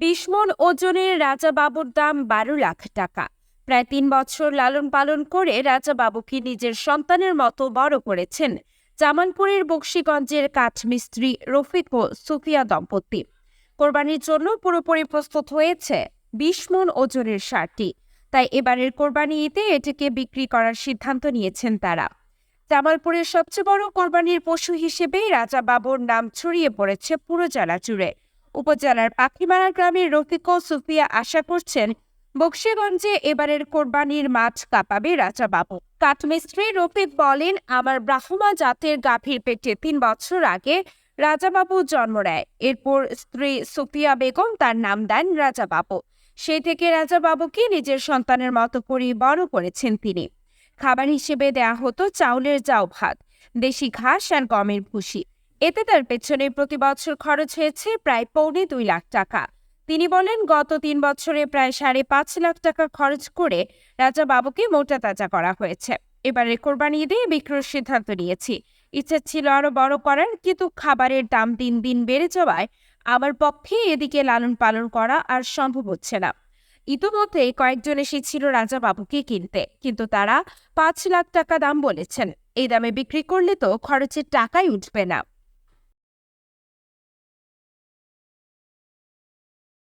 বিশ মন ওজনের রাজা বাবুর দাম বারো লাখ টাকা। প্রায় তিন বছর লালন পালন করে রাজা বাবুকে নিজের সন্তানের মতো বড় করেছেন জামালপুরের বক্সিগঞ্জের কাঠমিস্ত্রি রফিক ও সুফিয়া দম্পতি। কোরবানির জন্য পুরোপুরি প্রস্তুত হয়েছে বিশ মন ওজনের সারটি। তাই এবারের কোরবানি ঈদে এটিকে বিক্রি করার সিদ্ধান্ত নিয়েছেন তারা। জামালপুরের সবচেয়ে বড় কোরবানির পশু হিসেবেই রাজা বাবুর নাম ছড়িয়ে পড়েছে পুরো জেলা জুড়ে উপজেলার পাখিমারা গ্রামের রফিক সুফিয়া আশা করছেন, বক্সিগঞ্জে এবারের কোরবানির মাঠ কাঁপাবে রাজা বাবু কাঠমিস্ত্রি রফিক বলেন, আমার ব্রাহ্মা জাতের গাভীর পেটে তিন বছর আগে রাজাবাবু জন্ম নেয়। এরপর স্ত্রী সুফিয়া বেগম তার নাম দেন রাজাবাবু। সেই থেকে রাজাবাবুকে নিজের সন্তানের মতো করে বড় করেছেন তিনি। খাবার হিসেবে দেয়া হতো চাউলের জাউ ভাত, দেশি ঘাস আর গমের ভুসি। এতে তার পেছনে প্রতি বছর খরচ হয়েছে প্রায় পৌনে দুই লাখ টাকা। তিনি বলেন, গত তিন বছরে প্রায় সাড়ে পাঁচ লাখ টাকা খরচ করে রাজা বাবুকে মোটা তাজা করা হয়েছে। এবারে কোরবানি ঈদে বিক্রির সিদ্ধান্ত নিয়েছি। ইচ্ছা ছিল আরও বড় করার, কিন্তু খাবারের দাম দিন দিন বেড়ে যাওয়ায় আমার পক্ষে এদিকে লালন পালন করা আর সম্ভব হচ্ছে না। ইতোমধ্যে কয়েকজন এসেছিল রাজা বাবুকে কিনতে, কিন্তু তারা পাঁচ লাখ টাকা দাম বলেছেন। এই দামে বিক্রি করলে তো খরচের টাকাই উঠবে না।